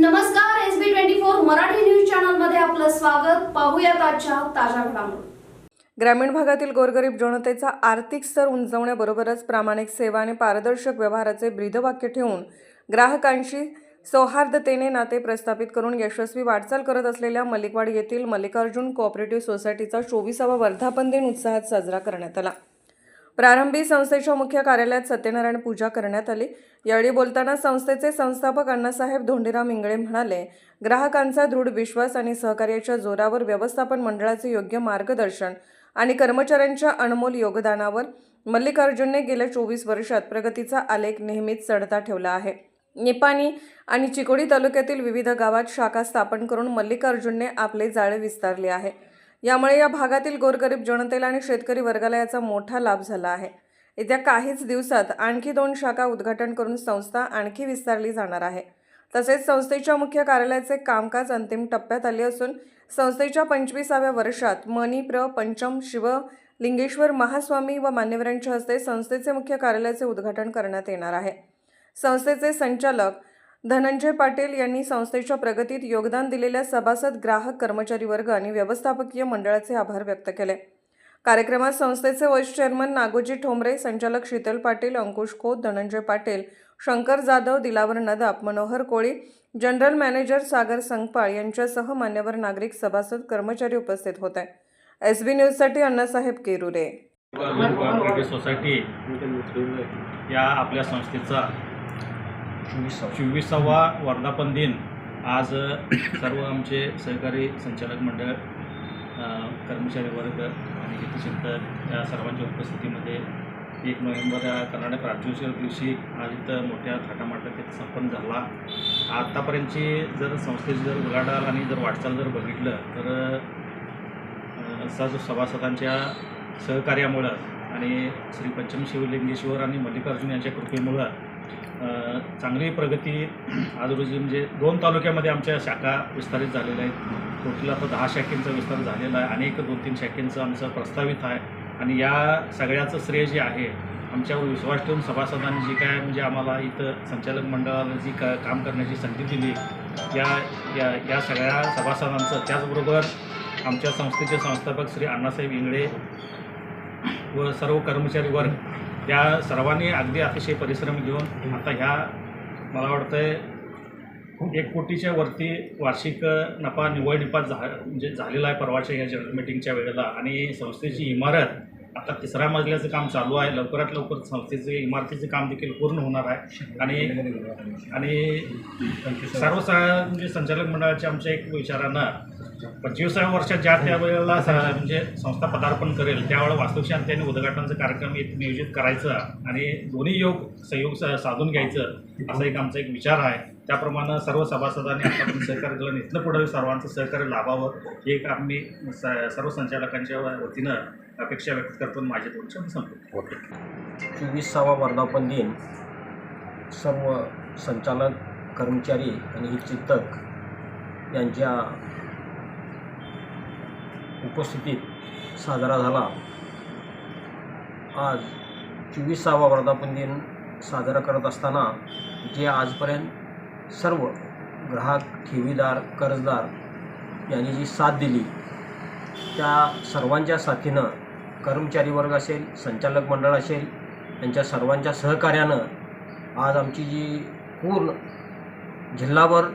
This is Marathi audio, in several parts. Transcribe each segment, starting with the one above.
नमस्कार S B twenty four Marathi news चॅनलमध्ये आपलं स्वागत. पाहूयात आजच्या ताज्या घडामोडी. ग्रामीण भागातील गोरगरीब जनतेचा आर्थिक स्तर उंचवण्याबरोबरच प्रामाणिक सेवा आणि पारदर्शक व्यवहाराचे ब्रीदवाक्य ठेवून ग्राहकांशी सौहार्दतेने नाते प्रस्थापित करून यशस्वी वाटचाल करत असलेल्या मलिकवाड येथील मल्लिकार्जुन कोऑपरेटिव्ह सोसायटीचा चोवीसावा वर्धापन दिन उत्साहात साजरा करण्यात आला. प्रारंभी संस्थेच्या मुख्य कार्यालयात सत्यनारायण पूजा करण्यात आली. यावेळी बोलताना संस्थेचे संस्थापक अण्णासाहेब धोंडीराम इंगळे म्हणाले ग्राहकांचा दृढ विश्वास आणि सहकार्याच्या जोरावर व्यवस्थापन मंडळाचे योग्य मार्गदर्शन आणि कर्मचाऱ्यांच्या अनमोल योगदानावर मल्लिकार्जुनने गेल्या चोवीस वर्षात प्रगतीचा आलेख नेहमीच चढता ठेवला आहे. निपाणी आणि चिकोडी तालुक्यातील विविध गावात शाखा स्थापन करून मल्लिकार्जुनने आपले जाळे विस्तारले आहे. यामुळे या भागातील गोरगरीब जनतेला आणि शेतकरी वर्गाला याचा मोठा लाभ झाला आहे. येत्या काहीच दिवसात आणखी दोन शाखा उद्घाटन करून संस्था आणखी विस्तारली जाणार आहे. तसेच संस्थेच्या मुख्य कार्यालयाचे कामकाज अंतिम टप्प्यात आले असून संस्थेच्या पंचवीसाव्या वर्षात मणी प्र पंचम शिव लिंगेश्वर महास्वामी व मान्यवरांच्या हस्ते संस्थेचे मुख्य कार्यालयाचे उद्घाटन करण्यात येणार आहे. संस्थेचे संचालक धनंजय पाटील यांनी संस्थेच्या प्रगतीत योगदान दिलेल्या सभासद ग्राहक कर्मचारी वर्ग आणि व्यवस्थापकीय मंडळाचे आभार व्यक्त केले. कार्यक्रमात संस्थेचे व्हाईस चेअरमन नागोजी ठोंबरे संचालक शीतल पाटील अंकुश खोत धनंजय पाटील शंकर जाधव दिलावर नदाप मनोहर कोळी जनरल मॅनेजर सागर संगपाळ यांच्यासह मान्यवर नागरिक सभासद कर्मचारी उपस्थित होते. एस बी न्यूजसाठी अण्णासाहेब केरुरे. सोसायटी या आपल्या संस्थेचा चोवीसावा वर्धापन दिन. आज सर्व आमचे सहकारी संचालक मंडळ कर्मचारी वर्ग आणि हितचिंतक या सर्वांच्या उपस्थितीमध्ये एक नोव्हेंबर या कर्नाटक राज्योत्सव दिवशी आज इथं मोठ्या थाटामाटात इथं संपन्न झाला. आत्तापर्यंतची जर संस्थेची जर उलाढाल आणि जर वाटचाल जर बघितलं तर सज सभासदांच्या सहकार्यामुळं आणि श्री पंचम शिवलिंगेश्वर आणि मल्लिकार्जुन यांच्या कृपेमुळं चांगली प्रगती आज रोजी म्हणजे दोन तालुक्यामध्ये आमच्या शाखा विस्तारित झालेल्या आहेत. टोटल आता दहा शाखेंचा विस्तार झालेला आहे अनेक दोन तीन शाखेंचं आमचं प्रस्तावित आहे. आणि या सगळ्याचं श्रेय जे आहे आमच्यावर विश्वास ठेवून सभासदांनी जी काय म्हणजे आम्हाला इथं संचालक मंडळाला जी का काम करण्याची संधी दिली या या या सगळ्या सभासदांचं त्याचबरोबर आमच्या संस्थेचे संस्थापक श्री अण्णासाहेब इंगळे व सर्व कर्मचारी वर्ग या सर्वांनी अगदी अतिशय परिश्रम घेऊन आता ह्या मला वाटतंय एक कोटीच्या वरती वार्षिक नफा निव्वळ निपात झा म्हणजे झालेला आहे परवाच्या या जनरल मिटिंगच्या वेळेला. आणि संस्थेची इमारत आता तिसऱ्या मजल्याचं काम चालू आहे. लवकरात लवकर संस्थेचे इमारतीचे काम देखील पूर्ण होणार आहे. आणि आणि सर्व सा म्हणजे संचालक मंडळाच्या आमच्या एक विचारानं पंचवीसाव्या वर्षात ज्या त्या वेळेला स- म्हणजे संस्था पदार्पण करेल त्यावेळेला वास्तुशांती आणि उद्घाटनाचा कार्यक्रम एक नियोजित करायचा आणि दोन्ही योग सहयोग सा- साधून घ्यायचं असा एक आमचा एक विचार आहे. त्याप्रमाणे सर्व सभासदांनी आतापर्यंत सहकार्य केलं आणि इथनं पुढे सर्वांचं सहकार्य लाभावं ही एक आम्ही स- सर्व संचालकांच्या वतीनं अपेक्षा व्यक्त करतो आणि माझे दोन शब्द संपतो चोवीसावा वर्धापन दिन सर्व संचालक कर्मचारी आणि हितचिंतक यांच्या उपस्थितीत साजरा झाला. आज चोवीसावा वर्धापन दिन साजरा करत असताना जे आजपर्यंत सर्व ग्राहक ठेवीदार कर्जदार यांनी जी साथ दिली त्या सर्वांच्या साथीनं कर्मचारी वर्ग असेल संचालक मंडळ असेल यांच्या सर्वांच्या सहकार्यानं आज आमची जी पूर्ण जिल्हाभर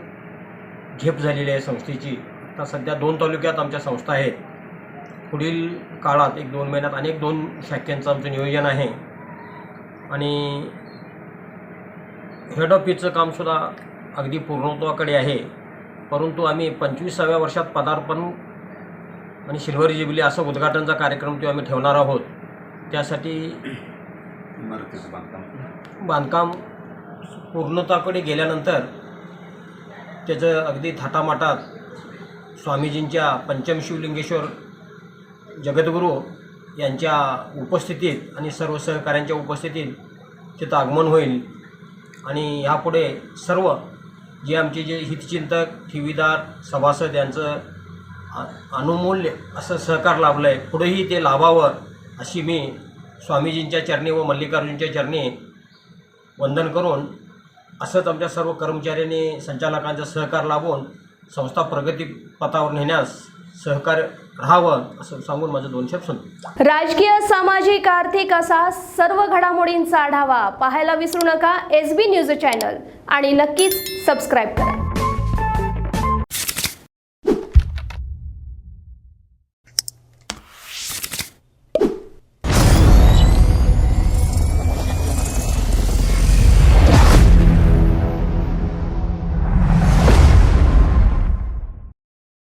झेप झालेली आहे संस्थेची. आता सध्या दोन तालुक्यात आमच्या संस्था आहेत. पुढील काळात एक दोन महिन्यात अनेक दोन शाख्यांचं आमचं नियोजन आहे. आणि हेड ऑफिसचं कामसुद्धा अगदी पूर्णत्वाकडे आहे. परंतु आम्ही पंचवीसाव्या वर्षात पदार्पण आणि सिल्व्हर जुबिली असं उद्घाटनचा कार्यक्रम तो आम्ही ठेवणार आहोत. त्यासाठी बांधकाम. बांधकाम पूर्णताकडे गेल्यानंतर त्याचं अगदी थाटामाटात स्वामीजींच्या पंचम शिवलिंगेश्वर जगद्गुरू यांच्या उपस्थितीत आणि सर्व सहकाऱ्यांच्या उपस्थितीत तिथं आगमन होईल. आणि ह्यापुढे सर्व जे आमचे जे हितचिंतक ठेवीदार सभासद यांचं अनुमूल्य असं सहकार लाभलं आहे पुढेही ते लाभावं अशी मी स्वामीजींच्या चरणी व मल्लिकार्जुनच्या चरणी वंदन करून असंच आमच्या सर्व कर्मचाऱ्यांनी संचालकांचा सहकार लाभून संस्था प्रगतीपथावर नेण्यास सहकार्य राहावं असं सांगून माझं दोन शब्द राजकीय सामाजिक आर्थिक असा सर्व घडामोडींचा आढावा पाहायला विसरू नका. एस बी न्यूज चॅनल आणि नक्कीच सबस्क्राईब करा.